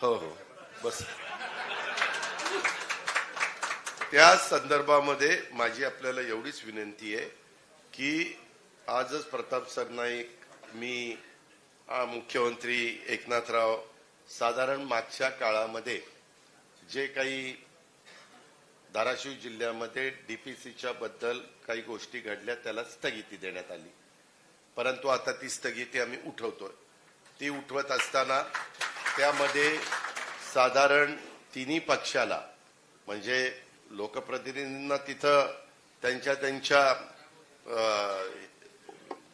हो हो. बस. त्या संदर्भामध्ये माझी आपल्याला एवढीच विनंती आहे की आजच प्रताप सरनाईक मी मुख्यमंत्री एकनाथराव साधारण मागच्या काळामध्ये जे काही धाराशिव जिल्ह्यामध्ये डीपीसीच्या बद्दल काही गोष्टी घडल्या त्याला स्थगिती देण्यात आली. परंतु आता ती स्थगिती आम्ही उठवतोय. ती उठवत असताना त्यामध्ये साधारण तिन्ही पक्षाला म्हणजे लोकप्रतिनिधींना तिथं त्यांच्या त्यांच्या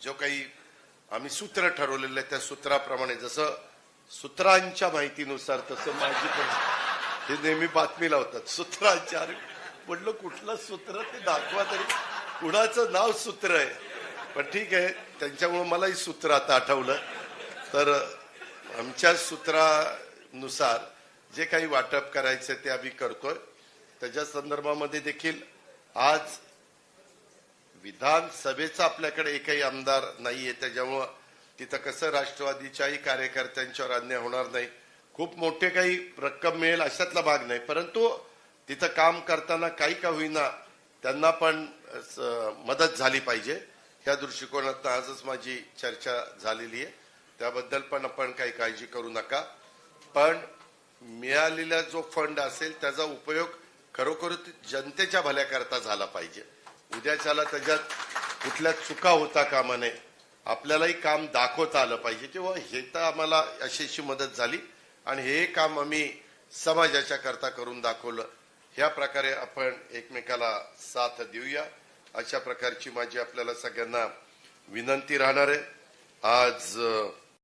जो काही आम्ही सूत्र ठरवलेलं आहे त्या सूत्राप्रमाणे जसं सूत्रांच्या माहितीनुसार तसं माझी पण हे नेहमी बातमी लावतात सूत्रांच्या अरे म्हटलं कुठलं सूत्र ते दाखवा तरी कुणाचं नाव सूत्र आहे. पण ठीक आहे त्यांच्यामुळे मलाही सूत्र आता आठवलं. तर आमच्या सूत्रानुसार जे काही वाटप करायचं ते आम्ही करतोय. त्याच्या संदर्भामध्ये देखील आज विधानसभेचा आपल्याकडे एकही आमदार नाहीये. त्याच्यामुळं तिथं कसं राष्ट्रवादीच्याही कार्यकर्त्यांच्यावर अन्याय होणार नाही. खूप मोठे काही रक्कम मिळेल अशातला भाग नाही. परंतु तिथं काम करताना काही का होईना त्यांना पण मदत झाली पाहिजे. त्या दृष्टिकोनात आजच माझी चर्चा झालेली आहे. त्याबद्दल पण आपण काही काळजी करू नका. पण मिळालेला जो फंड असेल त्याचा उपयोग खरोखर जनतेच्या भल्याकरता झाला पाहिजे. उद्याच्याला त्याच्यात कुठल्या चुका होता कामा नये आपल्यालाही काम दाखवता आलं पाहिजे. तेव्हा हे तर आम्हाला अशीशी मदत झाली. आणि हे काम आम्ही समाजाच्या करता करून दाखवलं. ह्या प्रकारे आपण एकमेकाला साथ देऊया. अशा प्रकारची माझी आपल्याला सगळ्यांना विनंती राहणार आहे. आज